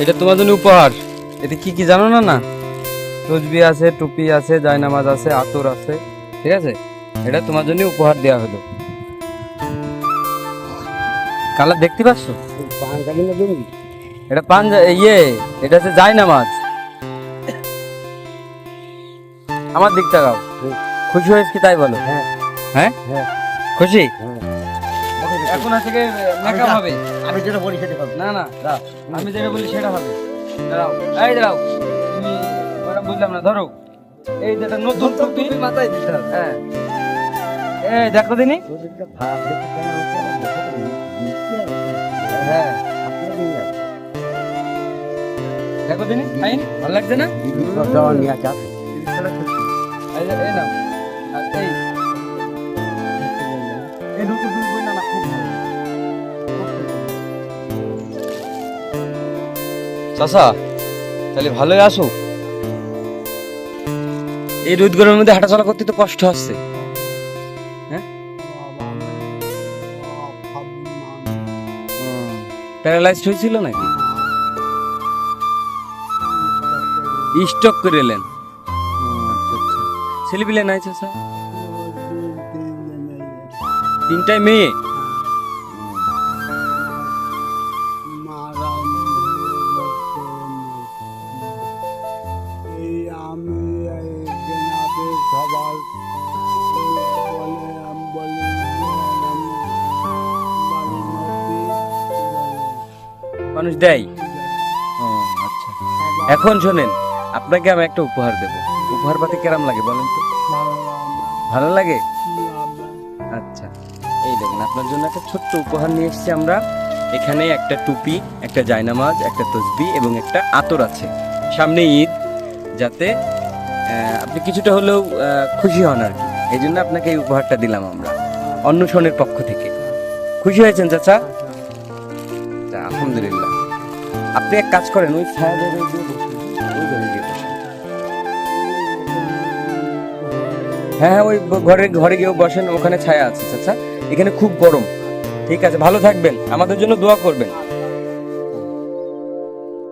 এটা তোমার জন্য উপহার। এতে কি কি জানো না না? তসবি আছে টুপি আছে জায়নামাজ আছে আতর আছে ঠিক আছে? এটা তোমার জন্য উপহার দেওয়া হলো। কালার দেখতে পাচ্ছ? এটা পাঞ্জা ইয়ে এটা হচ্ছে জায়নামাজ। আমার দিক তাকাও। খুশি হয়েছে কি তাই বলো? হ্যাঁ। হ্যাঁ? হ্যাঁ। খুশি? হ্যাঁ। এখন আছে মেকআপ হবে? আমি যেটা বলি সেটা করো। না না আমি যেটা বলি সেটা হবে। দাঁড়াও। এই দাঁড়াও। তুমি ওরা বুঝলাম না ধরো। এই যেটা নতুন টুপি। মাথায় দিতে হবে। হ্যাঁ। এই দেখো দিনি। ওদেরকে ভাব দেখতে কেন হচ্ছে? আমার দেখতে তো নিচে আছে। হ্যাঁ। দেখো দিনি ফাইন। ভালো লাগছে না? নিয়ে এই নাও। চাষা তাহলে ভালোই আসো এই রোদ গরমের মধ্যে হাঁটাচলা করতে তো কষ্ট হচ্ছে। প্যারালাইজড হয়েছিল নাকি? স্টক করে এলেন। ছেলেপিলে নাই চাষা তিনটায় মেয়ে। বলে আমি বলি মানুষ দেয়? ও আচ্ছা। এখন শোনেন আপনাকে আমি একটা উপহার দেব। উপহার পাতে কেরাম লাগে বলেন তো? ভালো লাগে। আচ্ছা। এই দেখুন আপনার জন্য একটা ছোট্ট উপহার নিয়ে এসেছি আমরা। এখানে একটা টুপি একটা জায়নামাজ একটা তসবি এবং একটা আতর আছে। সামনে ঈদ যাতে আপনি কিছুটা হলেও খুশি হন আর কি। এই জন্য আপনাকে এই উপহারটা দিলাম আমরা, অন্বেষণের পক্ষ থেকে। খুশি হয়েছেন চাচা? আলহামদুলিল্লাহ। আপনি এক কাজ করেন, ওই ছায়া হ্যাঁ হ্যাঁ ওই ঘরে ঘরে গিয়েও বসেন, ওখানে ছায়া আছে চাচা। এখানে খুব গরম। ঠিক আছে, ভালো থাকবেন। আমাদের জন্য দোয়া করবেন।